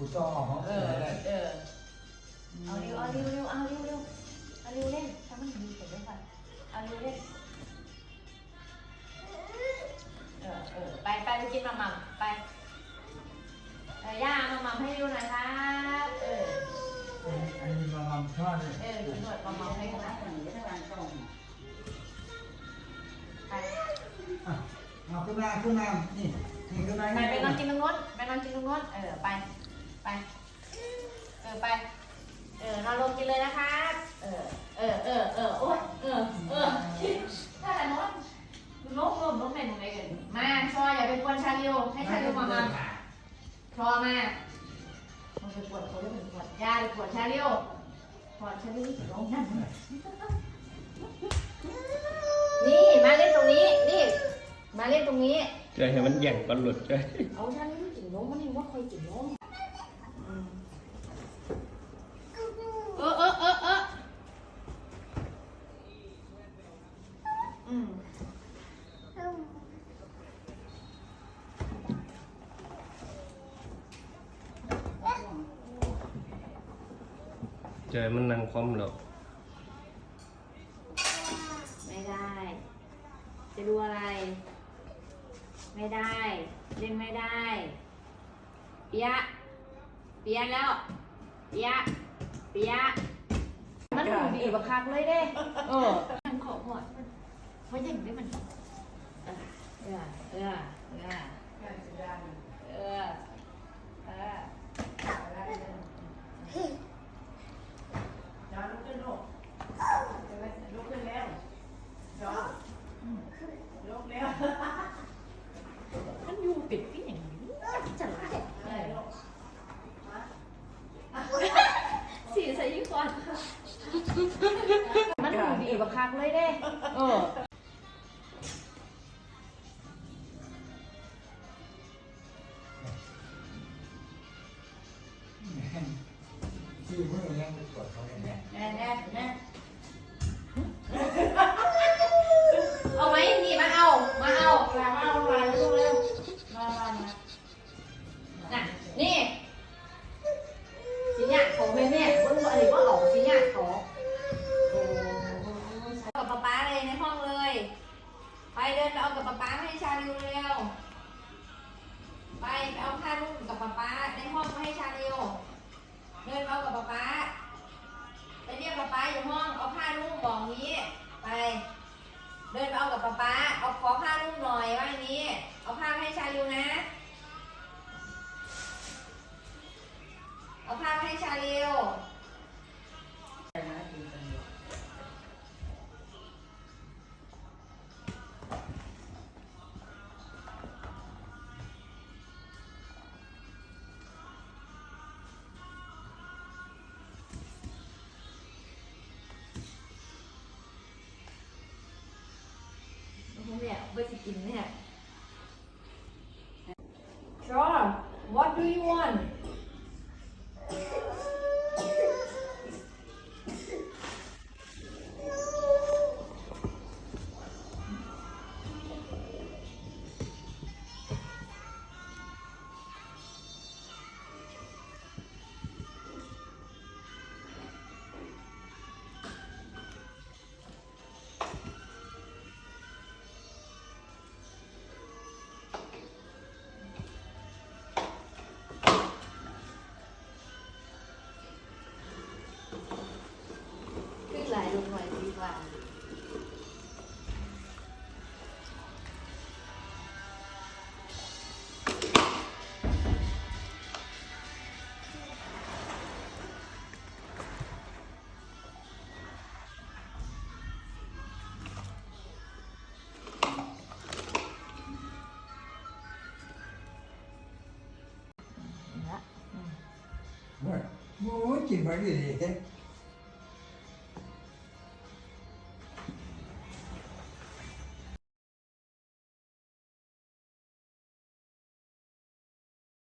กูต้องออกห้องเออเออเอาเร็วเอาเร็วเร็วเอาเร็วเร็วเอาเร็วเล่นถ้ามันดีเสร็จแล้วก่อนเอาเร็วเล่นเออเออไปไปไปกินมาม่ำไปเออย่ามาม่ำให้ดูหน่อยครับเอออันนี้มาลำชาติเลยเออกินหนวดมาม่ำให้กันนะไปอะเอาขึ้นมาขึ้นมานี่นี่ขึ้นมาไปไปนอนกินตรงโน้นไปนอนกินตรงโน้นเออไป ไปเออไปเออนอนลงกินเลยนะครับเออเออเออเออโอ๊ยเออเออถ้าแต่นอนลบลบลบเป็นยังไงกันมาซอยอย่าไปกวนชาลิวให้ชาลิวมามาชอมามันไปปวดเขาเรื่องปวดยาไปปวดชาลิวปวดชาลิวถึงลงนั่นนี่มาเล่นตรงนี้นี่มาเล่นตรงนี้จะให้มันแย่งกันหลุดใช่เอาฉันจิ๋งน้องมันยังว่าเคยจิ๋งน้องเออเออเออเอออืม เจอมันนั่งคอมหรอกไม่ได้ จะดูอะไร ไม่ได้ เล่นไม่ได้เปียะเปียะแล้วเปียะเปียะมันหูดีบักคักเลยเด้ เออมันขอหมดมันเพราะอย่างนี้มันเออเออเออเออเออเออ มันอยู่ปิดที่อย่างนี้จะไรสีใส่ยิ่งก่อนมันหูดีบักคักเลยเด้ เออที่มือยังไปกดเขาเนี่ย ไปเดินไปเอากับป๊าป๊าให้ชาลิวเร็ว ไปไปเอาผ้ารุ่งกับป๊าป๊าในห้องมาให้ชาลิว เดินเอากับป๊าป๊าไปเรียกป๊าป๊าอยู่ห้องเอาผ้ารุ่งบอกนี้ไป เดินไปเอากับป๊าป๊าเอาขอผ้ารุ่งหน่อยว่างนี้ เอาผ้ามาให้ชาลิวนะ เนี่ยไปสิกินเนี่ย Sure what do you want เมื่อมูกินมาดีดี